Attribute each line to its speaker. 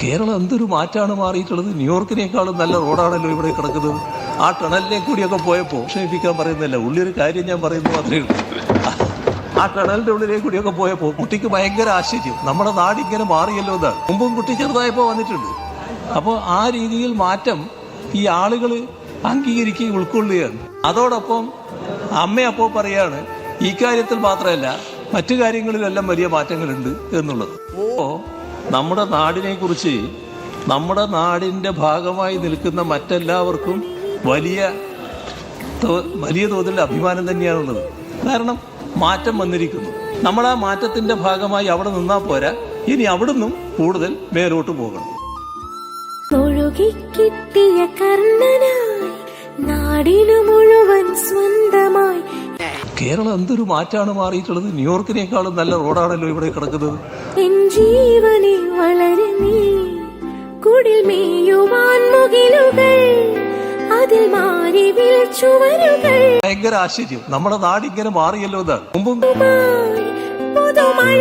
Speaker 1: കേരളം എന്തൊരു മാറ്റാണ് മാറിയിട്ടുള്ളത്? ന്യൂയോർക്കിനേക്കാളും നല്ല റോഡാണല്ലോ ഇവിടെ കിടക്കുന്നത്. ആ ടണലിനെ കൂടിയൊക്കെ പോയപ്പോൾ ക്ഷമിപ്പിക്കാൻ പറയുന്നില്ല. ഉള്ളിയൊരു കാര്യം ഞാൻ പറയുന്നത് മാത്രമേ ഉള്ളൂ. ആ ടണലിന്റെ ഉള്ളിലെ കൂടിയൊക്കെ പോയപ്പോൾ കുട്ടിക്ക് ഭയങ്കര ആശ്ചര്യം. നമ്മുടെ നാടിങ്ങനെ മാറിയല്ലോ എന്നാണ്. മുമ്പും കുട്ടി ചെറുതായപ്പോൾ വന്നിട്ടുണ്ട്. അപ്പോൾ ആ രീതിയിൽ മാറ്റം ഈ ആളുകൾ അംഗീകരിക്കുകയും ഉൾക്കൊള്ളുകയാണ്. അതോടൊപ്പം അമ്മ അപ്പോൾ പറയാണ് ഈ കാര്യത്തിൽ മാത്രമല്ല മറ്റു കാര്യങ്ങളിലെല്ലാം വലിയ മാറ്റങ്ങളുണ്ട് എന്നുള്ളത്. ഓ നമ്മുടെ നാടിനെ കുറിച്ച് നമ്മുടെ നാടിന്റെ ഭാഗമായി നിൽക്കുന്ന മറ്റെല്ലാവർക്കും വലിയ വലിയ തോതിൽ അഭിമാനം തന്നെയാണുള്ളത്. കാരണം മാറ്റം വന്നിരിക്കുന്നു. നമ്മൾ ആ മാറ്റത്തിന്റെ ഭാഗമായി അവിടെ നിന്നാൽ പോരാ. ഇനി അവിടുന്നും കൂടുതൽ മേലോട്ട് പോകണം.
Speaker 2: കിട്ടിയ കർണനായി നാടിനു മുഴുവൻ സ്വന്തമായി
Speaker 1: കേരളം എന്തൊരു മാറ്റാണ് മാറിയിട്ടുള്ളത്? ന്യൂയോർക്കിനേക്കാളും നല്ല റോഡാണല്ലോ ഇവിടെ കിടക്കുന്നത്.
Speaker 2: എൻ ജീവനെ വളരെ നീ കുടിൽ മേയുവാൻ മുകിലുകൾ അതിൽ മാറി ചുവരുകൾ
Speaker 1: ഭയങ്കര ആശ്ചര്യം. നമ്മുടെ നാടിങ്ങനെ മാറിയല്ലോ എന്നാണ് മുമ്പും
Speaker 2: പുതുമഴ